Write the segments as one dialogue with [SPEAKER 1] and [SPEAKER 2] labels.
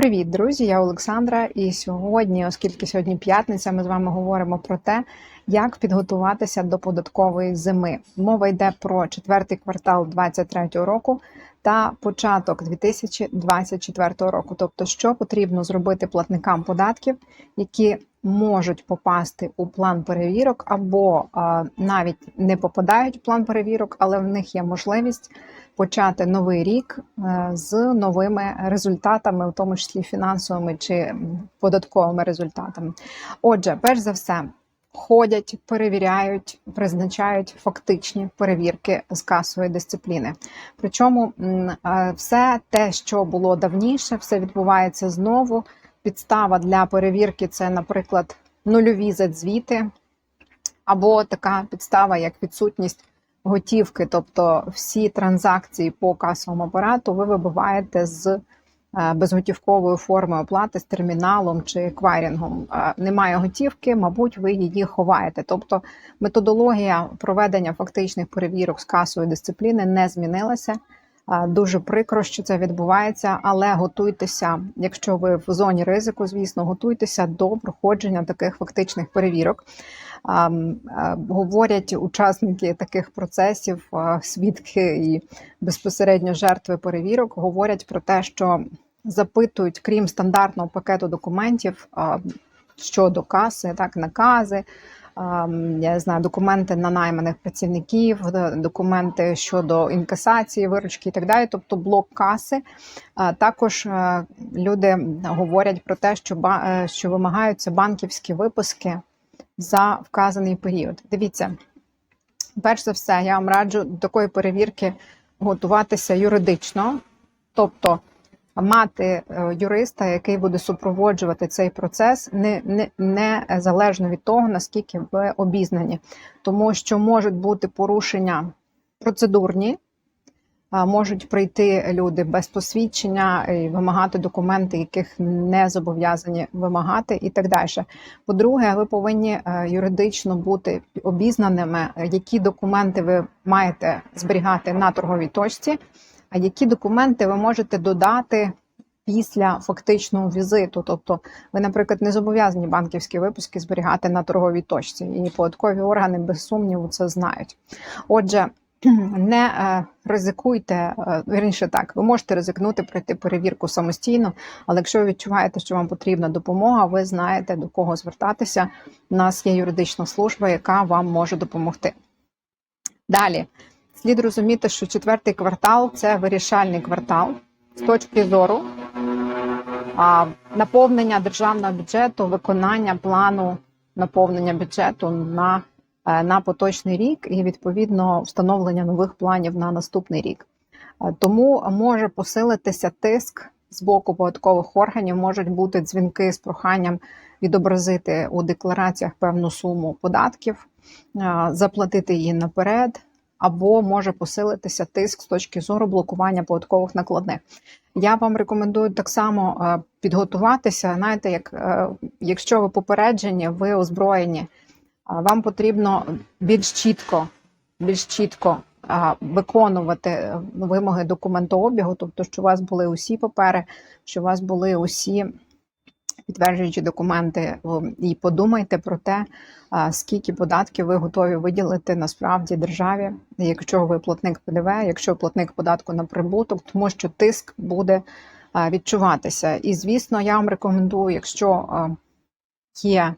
[SPEAKER 1] Привіт, друзі! Я Олександра. І сьогодні, оскільки сьогодні п'ятниця, ми з вами говоримо про те, як підготуватися до податкової зими. Мова йде про четвертий квартал 2023 року та початок 2024 року. Тобто, що потрібно зробити платникам податків, які можуть попасти у план перевірок, або навіть не попадають в план перевірок, але в них є можливість почати новий рік е, з новими результатами, в тому числі фінансовими чи податковими результатами. Отже, перш за все. Ходять, перевіряють, призначають фактичні перевірки з касової дисципліни. Причому е, все те, що було давніше, все відбувається знову. Підстава для перевірки це, наприклад, нульові задзвіти, або така підстава, як відсутність готівки, тобто всі транзакції по касовому апарату, ви вибиваєте з е, безготівкової форми оплати з терміналом чи еквайрінгом. Е, немає готівки, мабуть, ви її ховаєте. Тобто методологія проведення фактичних перевірок з касової дисципліни не змінилася. Е, дуже прикро, що це відбувається, але готуйтеся, якщо ви в зоні ризику, звісно, готуйтеся до проходження таких фактичних перевірок. Говорять учасники таких процесів, свідки і безпосередньо жертви перевірок, говорять про те, що запитують, крім стандартного пакету документів щодо каси, так накази. Я знаю документи на найманих працівників, документи щодо інкасації, виручки і так далі, тобто блок каси. Також люди говорять про те, що е, що вимагаються банківські випуски за вказаний період. Дивіться, перш за все, я вам раджу до такої перевірки готуватися юридично, тобто мати е, юриста, який буде супроводжувати цей процес, не, не, не залежно від того, наскільки ви обізнані, тому що можуть бути порушення процедурні можуть прийти люди без посвідчення і вимагати документи, яких не зобов'язані вимагати, і так далі. По-друге, ви повинні е, юридично бути обізнаними, які документи ви маєте зберігати на торговій точці, а які документи ви можете додати. Після фактичного візиту, тобто ви, наприклад, не зобов'язані банківські випуски зберігати на торговій точці, і податкові органи без сумніву це знають. Отже, не е, ризикуйте, е, вірніше так, ви можете ризикнути пройти перевірку самостійно, але якщо ви відчуваєте, що вам потрібна допомога, ви знаєте до кого звертатися. У нас є юридична служба, яка вам може допомогти. Далі слід розуміти, що четвертий квартал це вирішальний квартал з точки зору наповнення державного бюджету, виконання плану наповнення бюджету на Е, на поточний рік і відповідно встановлення нових планів на наступний рік. Е, тому може посилитися тиск з боку податкових органів, можуть бути дзвінки з проханням відобразити у деклараціях певну суму податків, е, заплатити її наперед. Або може посилитися тиск з точки зору блокування податкових накладних. Я вам рекомендую так само підготуватися. Знаєте, як якщо ви попереджені, ви озброєні вам потрібно більш чітко, більш чітко виконувати вимоги документообігу, тобто, що у вас були усі папери, що у вас були усі підтверджуючі документи, і подумайте про те, скільки податків ви готові виділити насправді державі, якщо ви платник ПДВ, якщо платник податку на прибуток, тому що тиск буде відчуватися. І звісно, я вам рекомендую, якщо є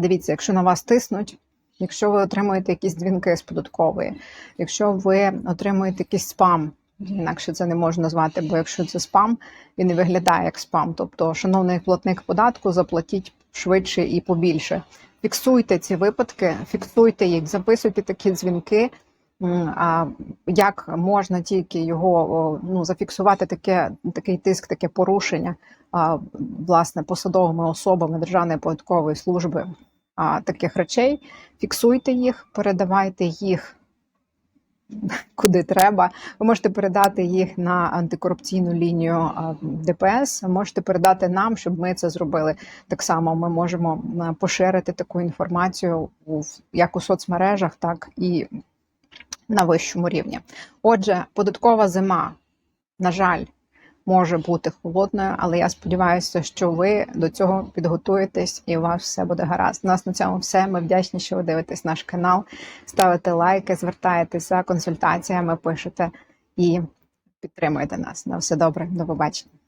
[SPEAKER 1] Дивіться, якщо на вас тиснуть, якщо ви отримуєте якісь дзвінки з податкової, якщо ви отримуєте якийсь спам, інакше це не можна назвати, бо якщо це спам, він не виглядає як спам. Тобто, шановний платник податку, заплатіть швидше і побільше. Фіксуйте ці випадки, фіксуйте їх, записуйте такі дзвінки. А як можна тільки його ну зафіксувати таке такий тиск, таке порушення власне посадовими особами Державної податкової служби таких речей? Фіксуйте їх, передавайте їх. Куди треба, ви можете передати їх на антикорупційну лінію ДПС. Можете передати нам, щоб ми це зробили. Так само ми можемо поширити таку інформацію як у соцмережах, так і на вищому рівні. Отже, податкова зима, на жаль, може бути холодною, але я сподіваюся, що ви до цього підготуєтесь і у вас все буде гаразд. У нас на цьому все. Ми вдячні, що ви дивитесь наш канал, ставите лайки, звертаєтесь за консультаціями, пишете і підтримуєте нас. На все добре, до побачення.